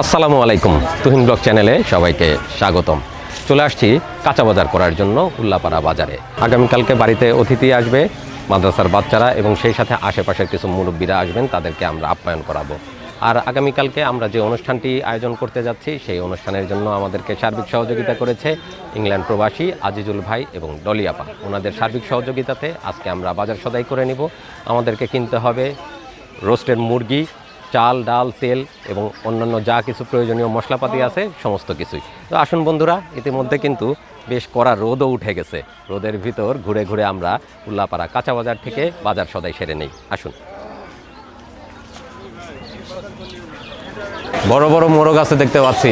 আসসালামু আলাইকুম। তুহিন ব্লগ চ্যানেলে সবাইকে স্বাগতম। চলে আসছি কাঁচা বাজার করার জন্য উল্লাপাড়া বাজারে। আগামীকালকে বাড়িতে অতিথি আসবে, মাদ্রাসার বাচ্চারা এবং সেই সাথে আশেপাশের কিছু মুরব্বীরা আসবেন, তাদেরকে আমরা আপ্যায়ন করাবো। আর আগামীকালকে আমরা যে অনুষ্ঠানটি আয়োজন করতে যাচ্ছি, সেই অনুষ্ঠানের জন্য আমাদেরকে সার্বিক সহযোগিতা করেছে ইংল্যান্ড প্রবাসী আজিজুল ভাই এবং ডলিয়াপা ওনাদের সার্বিক সহযোগিতাতে আজকে আমরা বাজার সদাই করে নিব। আমাদেরকে কিনতে হবে রোস্টেড মুরগি চাল ডাল তেল এবং অন্যান্য যা কিছু প্রয়োজনীয় মশলাপাতি আছে সমস্ত কিছুই। তো আসুন বন্ধুরা ইতিমধ্যে কিন্তু বেশ কড়া রোদও উঠে গেছে। রোদের ভিতর ঘুরে ঘুরে আমরা উল্লাপাড়া কাঁচা বাজার থেকে বাজার সদাই সেরে নেই। আসুন। বড় বড় মোরগ আছে দেখতে পাচ্ছি।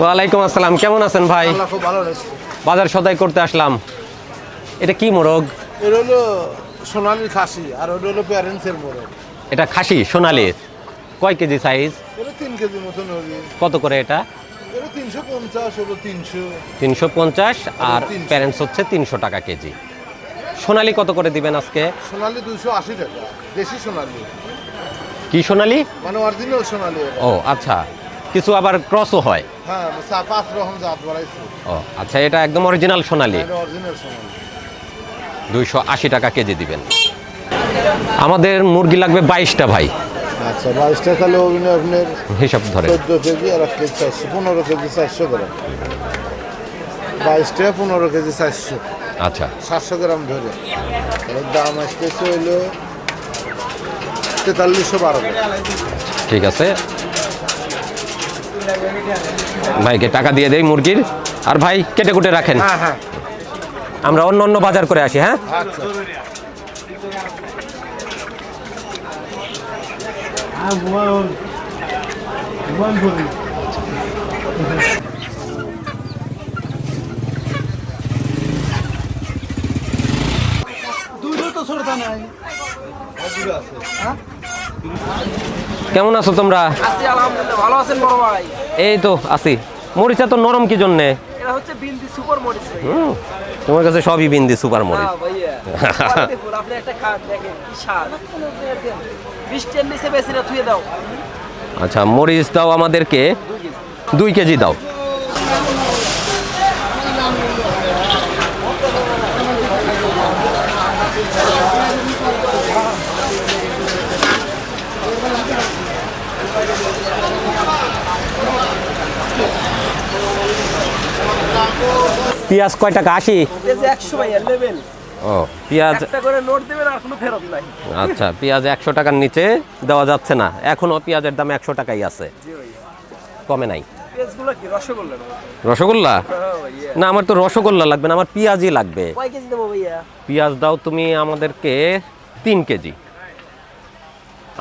ওয়ালাইকুম আসসালাম কেমন আছেন ভাই? বাজার সদাই করতে আসলাম। এটা কি মোরগ? এটা হলো সোনালি খাসি আর ওটা হলো প্যারেন্টসের মোড়ক এটা খাসি সোনালির কয় কেজি সাইজ? তিন কেজি মতন হবে। কত করে এটা? তিনশো পঞ্চাশ তিনশো। আর প্যারেন্টস হচ্ছে তিনশো টাকা কেজি। সোনালি কত করে দিবেন আজকে? সোনালি দুশো আশি টাকা দেশি সোনালি। কি সোনালি? মানে অরিজিনাল সোনালি ও আচ্ছা। কিছু আবার ক্রসও হয়। হ্যাঁ পাঁচ রকম জাত বাড়াইছে। ও আচ্ছা এটা একদম অরিজিনাল সোনালি। অরিজিনাল সোনালি। দুইশো আশি টাকা কেজি দিবেন। আমাদের মুরগি লাগবে বাইশটা ভাই। আচ্ছা বাইশটা তাহলে ওখানে আপনার হিসাব ধরে চোদ্দ কেজি আর এক কেজি চারশো পনেরো কেজি চারশো গ্রাম। বাইশটা পনেরো কেজি চারশো। আচ্ছা। সাতশো গ্রাম ধরে। এর দাম আসতেছে হইল তেতাল্লিশশো বারো ঠিক আছে। ভাইকে টাকা দিয়ে দেই মুরগির। আর ভাই কেটে কুটে রাখেন। হ্যাঁ হ্যাঁ। আমরা অন্য অন্য বাজার করে আসি হ্যাঁ? কেমন আছো তোমরা? আছি আলহামদুলিল্লাহ ভালো আছেন বড় ভাই? এই তো আছি। মরিচা তো নরম কি জন্যে? এটা হচ্ছে বিন্দি সুপার মরিচ তোমার কাছে সবই বিন্দি সুপার মরিচ। ভাইয়া। আপনি একটা খান দেখেন স্বাদ। বৃষ্টির নিচে বেশি না থুয়ে দাও। আচ্ছা মরিচ দাও আমাদেরকে। দুই কেজি দাও। পেঁয়াজ কয় টাকা? আশি। একশো ভাইয়া লেভেল ও পেঁয়াজ একটা করে নোট দেবেন আর কোনো ফেরত নাই। আচ্ছা পেঁয়াজ একশো টাকার নিচে দেওয়া যাচ্ছে না। এখনও পেঁয়াজের দাম একশো টাকাই আছে। কমে নাই। রসগোল্লা? না? হ্যাঁ না আমার তো রসগোল্লা লাগবে না আমার পেঁয়াজই লাগবে। পেঁয়াজ দাও তুমি আমাদেরকে তিন কেজি।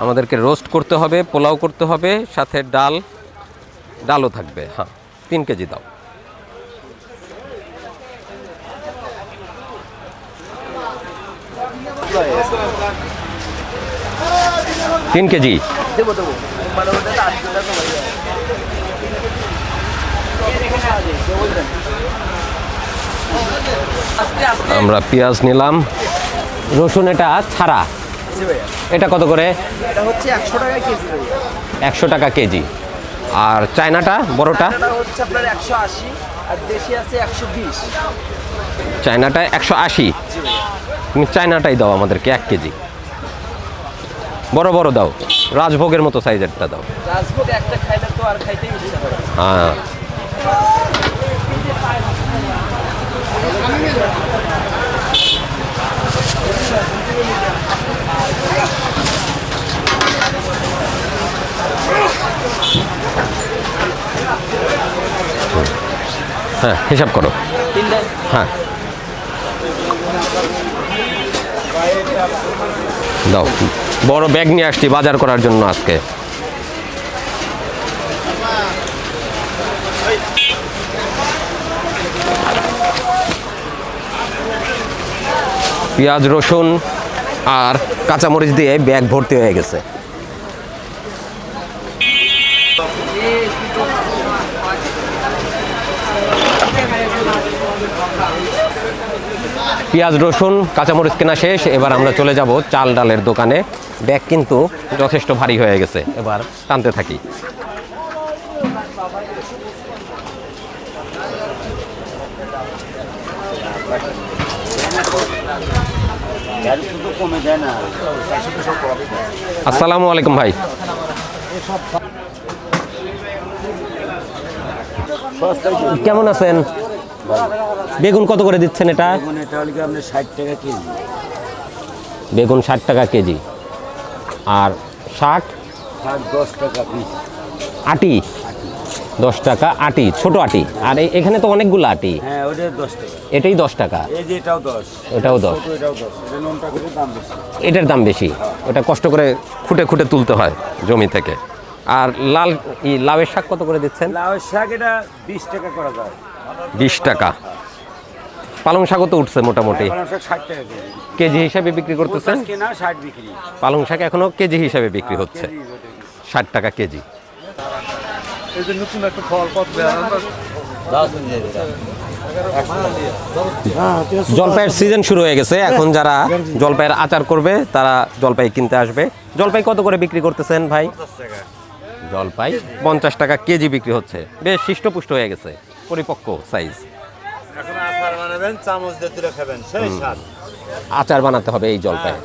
আমাদেরকে রোস্ট করতে হবে পোলাও করতে হবে সাথে ডাল ডালও থাকবে। হ্যাঁ তিন কেজি দাও। তিন কেজি। আমরা পেঁয়াজ নিলাম। রসুন এটা ছাড়া। এটা কত করে? একশো টাকা কেজি আর চায়নাটা বড়টা? হচ্ছে আপনার একশো আশি আর দেশি আছে একশো বিশ। চায়নাটা একশো আশি। তুমি চায়নাটাই দাও আমাদেরকে এক কেজি। বড় বড় দাও রাজভোগের মতো সাইজেরটা দাও। হ্যাঁ। হ্যাঁ হিসাব করো। হ্যাঁ। দাও। বড় ব্যাগ নিয়ে আসছি বাজার করার জন্য আজকে। পেঁয়াজ, রসুন আর কাঁচামরিচ দিয়ে ব্যাগ ভর্তি হয়ে গেছে। পেঁয়াজ, রসুন, কাঁচামরিচ কেনা শেষ। এবার আমরা চলে যাব চাল ডালের দোকানে। ব্যাগ কিন্তু যথেষ্ট ভারী হয়ে গেছে। এবার টানতে থাকি। আসসালামু আলাইকুম ভাই। কেমন আছেন? বেগুন কত করে দিচ্ছেন এটা? বেগুন ষাট টাকা কেজি। আর শাক? ষাট দশ টাকা আটি? দশ টাকা আটি ছোট আটি। আর এখানে তো অনেকগুলো আটি। হ্যাঁ এটাই দশ টাকা। এটাও দশ। এটার দাম বেশি। ওটা কষ্ট করে খুঁটে খুঁটে তুলতে হয় জমি থেকে। আর লাল লাউয়ের শাক কত করে দিচ্ছেন? লাউয়ের শাক এটা বিশ টাকা করা যায়। বিশ টাকা। পালং শাকও তো উঠছে মোটামুটি। পালং শাক ষাট টাকা কেজি। হিসাবে বিক্রি করতেছেন? পালং শাক এখনও কেজি হিসাবে বিক্রি হচ্ছে। ষাট টাকা কেজি। এই যে নতুন একটা ফল পথ জলপাইয়ের সিজন শুরু হয়ে গেছে। এখন যারা জলপাইয়ের আচার করবে তারা জলপাই কিনতে আসবে। জলপাই কত করে বিক্রি করতেছেন ভাই? জলপাই পঞ্চাশ টাকা কেজি বিক্রি হচ্ছে। বেশ হৃষ্টপুষ্ট হয়ে গেছে। পরিপক্ক সাইজ। এখন আচার বানাবেন চামচ দিয়ে তুলে খাবেন সেই স্বাদ। আচার বানাতে হবে এই জলপাই।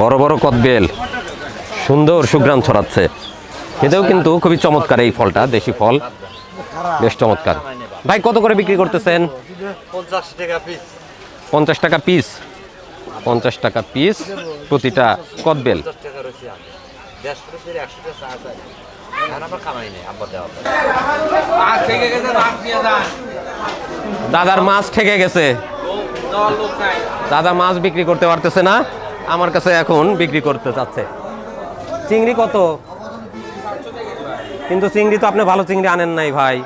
বড় বড় কদবেল সুন্দর সুগ্রাম ছড়াচ্ছে। খেতেও কিন্তু খুবই চমৎকার এই ফলটা দেশি ফল। বেশ চমৎকার। ভাই কত করে বিক্রি করতেছেন? পঞ্চাশ টাকা পিস পঞ্চাশ টাকা পিস পঞ্চাশ টাকা পিস প্রতিটা কদবেল। দাদার মাছ ঠেকে গেছে। দাদা মাছ বিক্রি করতে পারতেছে না আমার কাছে এখন বিক্রি করতে চাচ্ছে। চিংড়ি কত? কিন্তু চিংড়ি তো আপনি ভালো চিংড়ি আনেন নাই ভাই।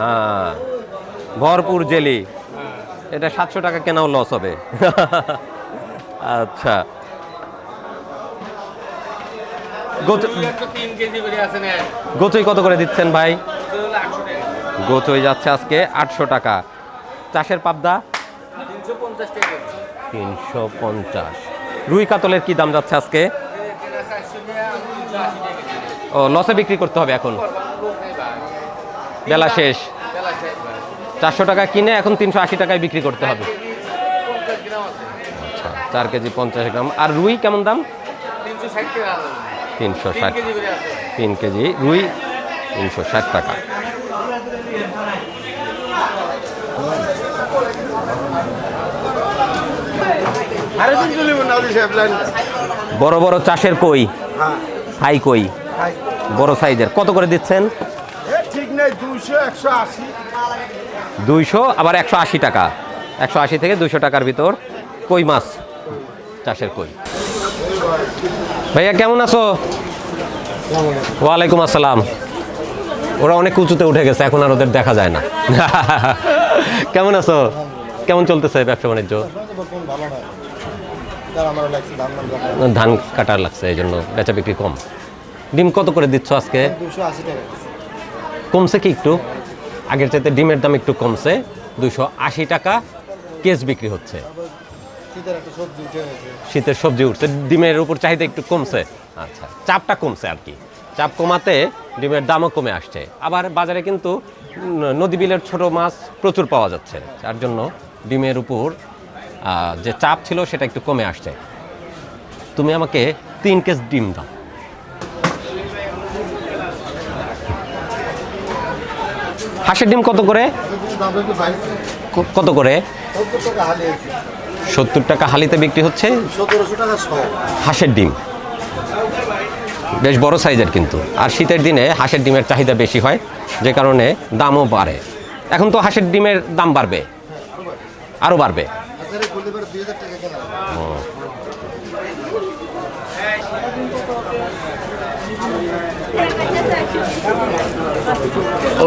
হ্যাঁ ভরপুর জেলি। এটা সাতশো টাকা কেনাও লস হবে। আচ্ছা। গোচই কত করে দিচ্ছেন ভাই? গোচই যাচ্ছে আজকে আটশো টাকা। চাষের পাবদা? তিনশো পঞ্চাশ। রুই কাতলের কি দাম যাচ্ছে আজকে? ও, লসে বিক্রি করতে হবে এখন। বেলা শেষ। চারশো টাকা কিনে এখন তিনশো আশি টাকায় বিক্রি করতে হবে। আচ্ছা চার কেজি পঞ্চাশ গ্রাম। আর রুই কেমন দাম? তিন কেজি রুই তিনশো ষাট টাকা। বড় বড় চাষের কই? হাই কই? বড় সাইজের। কত করে দিচ্ছেন? দুইশো দুইশো আবার একশো আশি টাকা। একশো আশি থেকে দুইশো টাকার ভিতর কই মাছ? চাষের কই। ভাইয়া, কেমন আছো? ওয়ালাইকুম আসসালাম। ওরা অনেক উঁচুতে উঠে গেছে, এখন আর ওদের দেখা যায় না। কেমন আছো? কেমন চলতেছে ব্যবসা বাণিজ্য? ধান কাটার লাগছে, এই জন্য বেচা বিক্রি কম। ডিম কত করে দিচ্ছ আজকে? কমছে কি একটু? আগের চাইতে ডিমের দাম একটু কমছে। দুশো আশি টাকা কেস বিক্রি হচ্ছে। শীতের সবজি উঠছে। ডিমের উপর চাহিদা একটু কমছে। আচ্ছা চাপটা কমছে আর কি। চাপ কমাতে ডিমের দামও কমে আসছে। আবার বাজারে কিন্তু নদী বিলের ছোট মাছ প্রচুর পাওয়া যাচ্ছে। যার জন্য ডিমের উপর যে চাপ ছিল সেটা একটু কমে আসছে। তুমি আমাকে তিন কেস ডিম দাও। হাঁসের ডিম কত করে? কত করে? সত্তর টাকা হালিতে বিক্রি হচ্ছে। হাঁসের ডিম। বেশ বড় সাইজের কিন্তু। আর শীতের দিনে হাঁসের ডিমের চাহিদা বেশি হয় যে কারণে দামও বাড়ে। এখন তো হাঁসের ডিমের দাম বাড়বে আরও বাড়বে।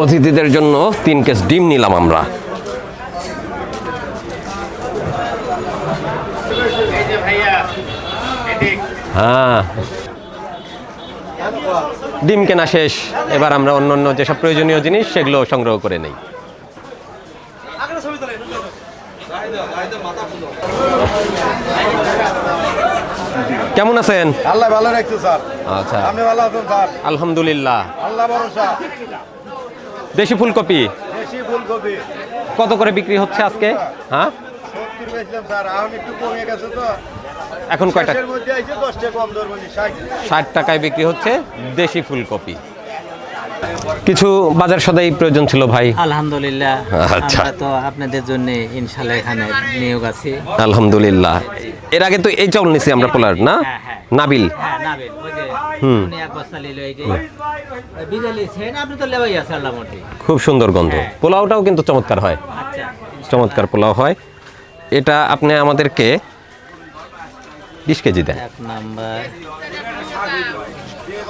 অতিথিদের জন্য তিন কেস ডিম নিলাম আমরা। হ্যাঁ। ডিম কেনা শেষ। এবার আমরা অন্য অন্য যেসব প্রয়োজনীয় জিনিস সেগুলো সংগ্রহ করে নেই। কেমন আছেন? আল্লাহ ভালো রাখছে স্যার। আচ্ছা। আপনি ভালো আছেন স্যার? আলহামদুলিল্লাহ। আল্লাহ ভরসা। দেশি ফুলকপি? বেশি ফুলকপি। কত করে বিক্রি হচ্ছে আজকে? হ্যাঁ? স্যার। এখন একটু কমে গেছে তো। এখন দর বলি ষাট। টাকায় বিক্রি হচ্ছে দেশি ফুলকপি। কিছু বাজার সদাই প্রয়োজন ছিল ভাই? আলহামদুলিল্লাহ আচ্ছা। তো আপনাদের জন্য ইনশাল্লাহ এখানে নিয়োগ আছি। আলহামদুলিল্লাহ। এর আগে তো এই চাউল নিছি আমরা পোলার না? হ্যাঁ, হ্যাঁ। নাবিল। হ্যাঁ খুব সুন্দর গন্ধ। পোলাওটাও কিন্তু চমৎকার হয়। আচ্ছা। চমৎকার পোলাও হয়। এটা আপনি আমাদেরকে বিশ কেজি দেন। এক নাম্বার।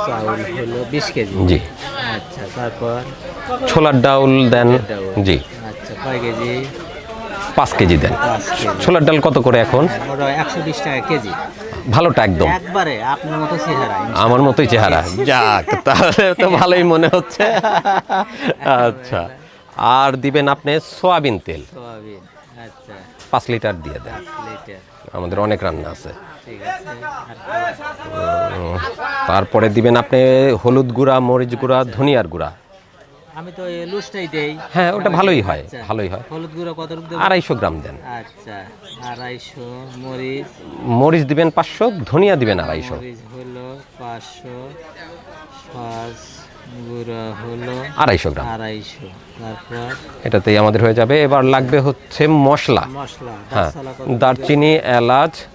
চাউল হলো বিশ কেজি। জি। আচ্ছা তারপর? ছোলার ডাউল দেন জি। আচ্ছা কয় কেজি? পাঁচ কেজি দেন। ছোলার ডাল কত করে এখন? একশো বিশ টাকা কেজি। ভালোটা একদম। একবারে আপনার মতো চেহারা আমার মতোই চেহারা। যাক তাহলে তো ভালোই মনে হচ্ছে। আচ্ছা আর দিবেন আপনি সোয়াবিন তেল। সোয়াবিন আচ্ছা। পাঁচ লিটার দিয়ে দেন। আমাদের অনেক রান্না আছে। তারপরে দিবেন আপনি হলুদ গুঁড়া মরিচ গুঁড়া ধনিয়ার গুঁড়া। আমি তো এই লুজটাই দেই। হ্যাঁ ওটা ভালোই হয় আচ্ছা। ভালোই হয়। হলুদ গুঁড়ো কত দেবো আড়াইশো গ্রাম দেন। আচ্ছা আড়াইশো মরিচ। মরিচ দিবেন পাঁচশো ধনিয়া দিবেন আড়াইশো। মরিচ হলো পাঁচশো পাঁচ গুঁড়া হলো আড়াইশো গ্রাম। আড়াইশো। তারপর? এটাতেই আমাদের হয়ে যাবে। এবার লাগবে হচ্ছে মশলা। মশলা হ্যাঁ দারচিনি এলাচ আচ্ছা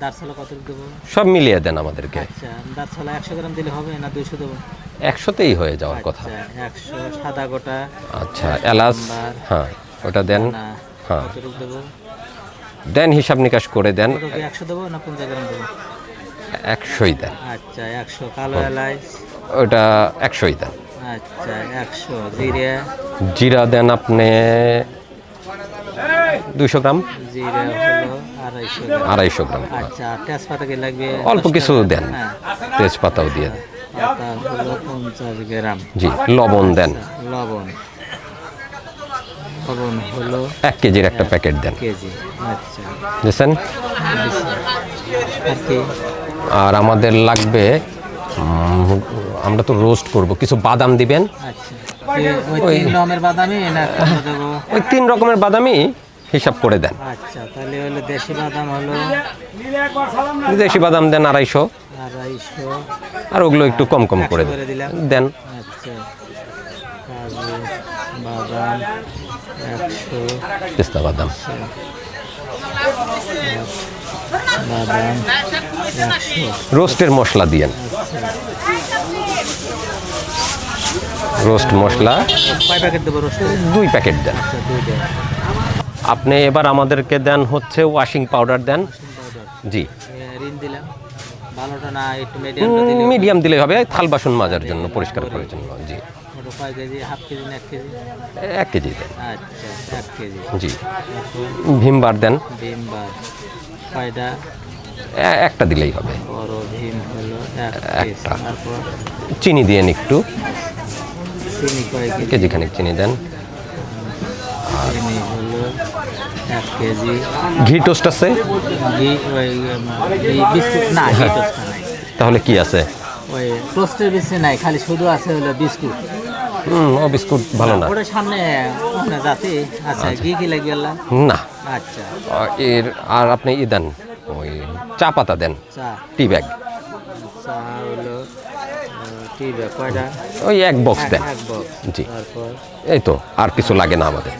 দারসালা কত দেবো? সব মিলিয়ে দেন আমাদেরকে। আচ্ছা দারসালা গ্রাম দিলে হবে না দেবো? একশোতেই হয়ে যাওয়ার কথা। আচ্ছা একশো সাদা গোটা আচ্ছা এলাচ। হ্যাঁ ওটা দেন হ্যাঁ। দেবো? দেন হিসাব নিকাশ করে দেন। কতটুকু একশো দেবো না গ্রাম দেবো? একশোই দেন। আচ্ছা একশো কালো এলাচ। ওটা একশোই দেন। আচ্ছা জিরে। জিরা দেন আপনি দুশো গ্রাম। জিরে হলো। আড়াইশো গ্রাম। আচ্ছা অল্প কিছু দেন হ্যাঁ। তেজপাতাও দিয়ে দেন। গ্রাম। জি লবণ দেন। আচ্ছা, লবণ। লবণ হলো এক কেজির একটা প্যাকেট দেন। কেজি। আচ্ছা। বুঝছেন আর আমাদের লাগবে আমরা তো রোস্ট করব। কিছু বাদাম দিবেন? আচ্ছা। ওই তিন রকমের বাদামি না কত দেবো ওই তিন রকমের বাদামই হিসাব করে দেন। আচ্ছা তাহলে হলো দেশি বাদাম হলো দেশি বাদাম দেন আড়াইশো। আড়াইশো। আর ওগুলো একটু কম কম করে দেন দেন। আচ্ছা। বাদাম একশো। পেস্তা বাদাম। বাদাম রোস্টের মশলা দিয়েন। রোস্ট মশলা। দুই প্যাকেট দেন। আচ্ছা দেন। আপনি এবার আমাদেরকে দেন হচ্ছে ওয়াশিং পাউডার দেন। জি। মিডিয়াম দিলে হবে। থাল বাসন মাজার জন্য পরিষ্কার করার জন্য জি। এক কেজি? দেন। আচ্ছা জি। দেন। ভীম বার। কয়টা? একটা দিলেই হবে। একটা। চিনি দিয়েন একটু। কেজি? খানিক চিনি দেন। হলো এক কেজি। ঘি টোস্ট আছে? ঘি ওই বিস্কুট না ঘি টোস্ট নাই। তাহলে কি আছে? ওই টোস্টের বিস্কুট নাই খালি শুধু আছে হলো বিস্কুট। হুম ও বিস্কুট ভালো না। ওটা সামনে ওখানে যাতে আচ্ছা। ঘি কি লাগবে না। আচ্ছা। এর আর আপনি ই দেন ওই চা পাতা দেন টি ব্যাগ। চা হলো ওই এক বক্স দেন জি। এই তো আর কিছু লাগে না আমাদের।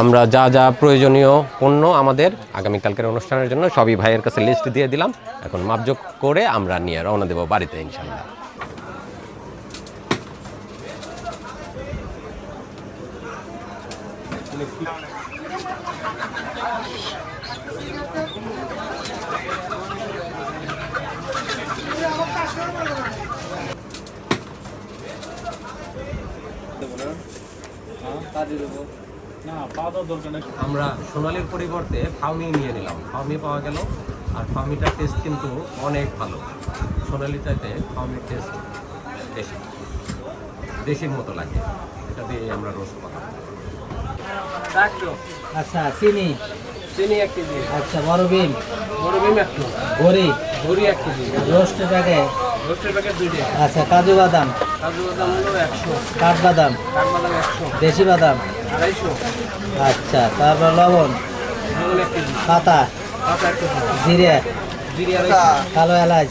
আমরা যা যা প্রয়োজনীয় পণ্য আমাদের আগামীকালকের অনুষ্ঠানের জন্য সবই ভাইয়ের কাছে লিস্ট দিয়ে দিলাম। এখন মাপযোগ করে আমরা নিয়ে রওনা দেবো বাড়িতে ইনশাল্লাহ। আমরা সোনালির পরিবর্তে ফাউমি নিয়ে নিলাম। ফাউমি পাওয়া গেল আর ফাউমিটার টেস্ট কিন্তু অনেক ভালো। সোনালি চাইতে ফাউমির টেস্ট বেশি। দেশির মতো লাগে। এটা দিয়ে আমরা রোস্ট করা আচ্ছা চিনি? চিনি এক কেজি। আচ্ছা বড় বিম বড় বিম একটু বড়ি? ভরি এক কেজি। রোস্টের দুইটা আচ্ছা কাজু বাদাম। কাজু বাদাম হলো একশো। কাঠবাদাম কাঠবাদাম একশো। দেশি বাদাম। আড়াইশো। আচ্ছা তারপর লবণ। পাতা। পাতা জিরে। কালো এলাচ।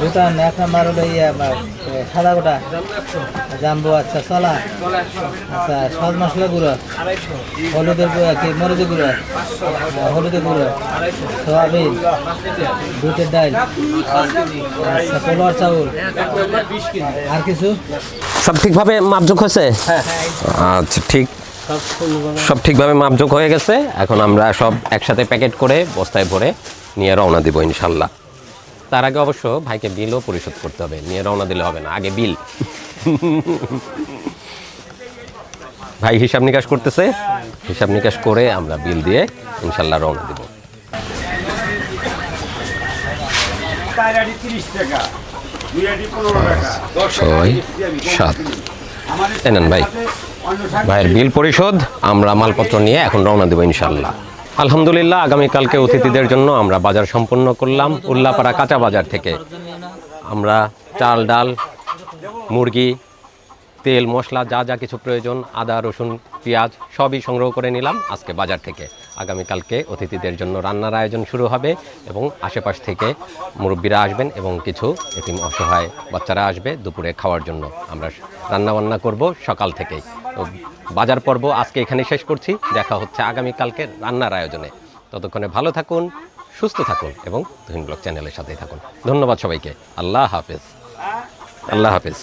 ভুটান এক নম্বর হলো ইয়ে সাদা গোটা। জাম্বু আচ্ছা আচ্ছা সজ মশলা গুঁড়ো। হলুদের গুঁড়ো কি মরিচের গুঁড়ো? হলুদের গুঁড়ো। সোয়াবিন বুটের ডাল। আচ্ছা পোলার চাউল। আর কিছু? সব ঠিকভাবে মাপযোগ হয়েছে? আচ্ছা ঠিক। সব ঠিকভাবে মাপযোগ হয়ে গেছে। এখন আমরা সব একসাথে প্যাকেট করে বস্তায় ভরে নিয়ে রওনা দিব ইনশাল্লাহ। তার আগে অবশ্য ভাইকে বিলও পরিশোধ করতে হবে, নিয়ে রওনা দিলে হবে না, আগে বিল। ভাই হিসাব নিকাশ করতেছে, হিসাব নিকাশ করে আমরা বিল দিয়ে ইনশাল্লাহ রওনা দিব। ছয়, সাত। ভাই। ভাইয়ের বিল পরিশোধ, আমরা মালপত্র নিয়ে এখন রওনা দেবো ইনশাল্লাহ। আলহামদুলিল্লাহ আগামীকালকে অতিথিদের জন্য আমরা বাজার সম্পন্ন করলাম উল্লাপাড়া কাঁচা বাজার থেকে। আমরা চাল ডাল মুরগি তেল মশলা যা যা কিছু প্রয়োজন আদা রসুন পেঁয়াজ সবই সংগ্রহ করে নিলাম আজকে বাজার থেকে। আগামীকালকে অতিথিদের জন্য রান্নার আয়োজন শুরু হবে এবং আশেপাশ থেকে মুরব্বীরা আসবেন এবং কিছু এতিম অসহায় বাচ্চারা আসবে দুপুরে খাওয়ার জন্য। আমরা রান্না বান্না করব সকাল থেকেই। তো বাজার পর্ব আজকে এখানে শেষ করছি। দেখা হচ্ছে আগামীকালকে রান্নার আয়োজনে। ততক্ষণে ভালো থাকুন, সুস্থ থাকুন এবং তুহিন ব্লগ চ্যানেলের সাথেই থাকুন। ধন্যবাদ সবাইকে। আল্লাহ হাফেজ। আল্লাহ হাফেজ।